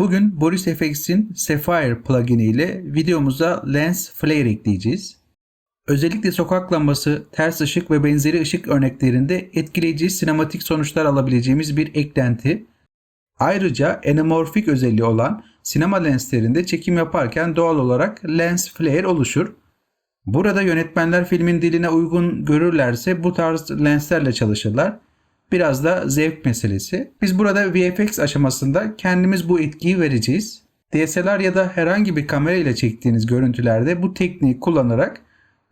Bugün Boris FX'in Sapphire plugini ile videomuza lens flare ekleyeceğiz. Özellikle sokak lambası, ters ışık ve benzeri ışık örneklerinde etkileyici sinematik sonuçlar alabileceğimiz bir eklenti. Ayrıca anamorfik özelliği olan sinema lenslerinde çekim yaparken doğal olarak lens flare oluşur. Burada yönetmenler filmin diline uygun görürlerse bu tarz lenslerle çalışırlar. Biraz da zevk meselesi. Biz burada VFX aşamasında kendimiz bu etkiyi vereceğiz. DSLR ya da herhangi bir kamera ile çektiğiniz görüntülerde bu tekniği kullanarak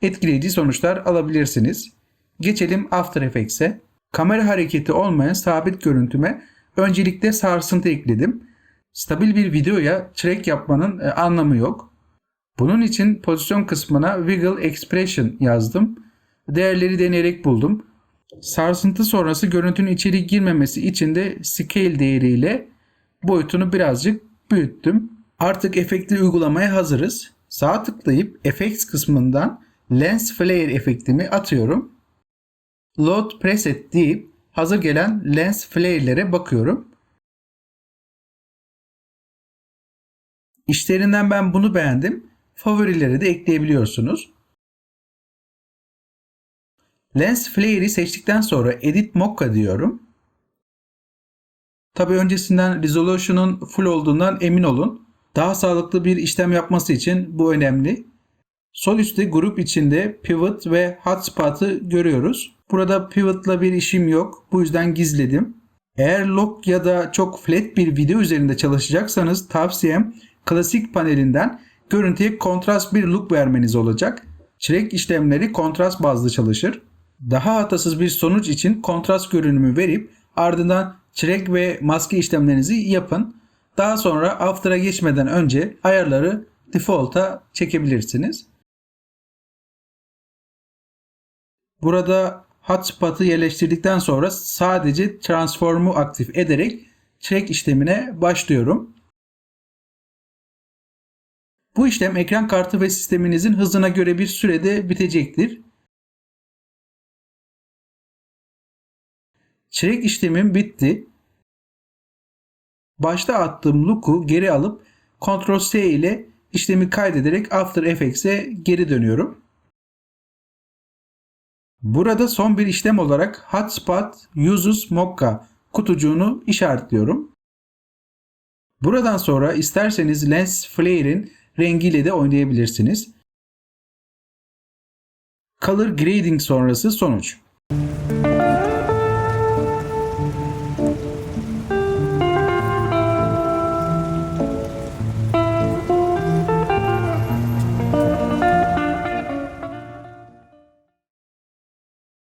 etkileyici sonuçlar alabilirsiniz. Geçelim After Effects'e. Kamera hareketi olmayan sabit görüntüme öncelikle sarsıntı ekledim. Stabil bir videoya track yapmanın e, anlamı yok. Bunun için pozisyon kısmına Wiggle Expression yazdım. Değerleri deneyerek buldum. Sarsıntı sonrası görüntünün içeri girmemesi için de scale değeriyle boyutunu birazcık büyüttüm. Artık efekti uygulamaya hazırız. Sağ tıklayıp Effects kısmından Lens Flare efektimi atıyorum. Load Preset deyip hazır gelen lens flare'lere bakıyorum. İşlerinden ben bunu beğendim. Favorileri de ekleyebiliyorsunuz. Lens Flare'i seçtikten sonra Edit Mokka diyorum. Tabi öncesinden resolution'un full olduğundan emin olun. Daha sağlıklı bir işlem yapması için bu önemli. Sol üstte grup içinde pivot ve hotspot'ı görüyoruz. Burada pivot'la bir işim yok. Bu yüzden gizledim. Eğer log ya da çok flat bir video üzerinde çalışacaksanız tavsiyem klasik panelinden görüntüye kontrast bir look vermeniz olacak. Çilek işlemleri kontrast bazlı çalışır. Daha hatasız bir sonuç için kontrast görünümü verip ardından çilek ve maske işlemlerinizi yapın. Daha sonra After'a geçmeden önce ayarları default'a çekebilirsiniz. Burada hotspot'ı yerleştirdikten sonra sadece transform'u aktif ederek check işlemine başlıyorum. Bu işlem ekran kartı ve sisteminizin hızına göre bir sürede bitecektir. Check işlemim bitti. Başta attığım look'u geri alıp Ctrl S ile işlemi kaydederek After Effects'e geri dönüyorum. Burada son bir işlem olarak Hotspot Uses Mokka kutucuğunu işaretliyorum. Buradan sonra isterseniz Lens Flare'in rengiyle de oynayabilirsiniz. Color Grading sonrası sonuç.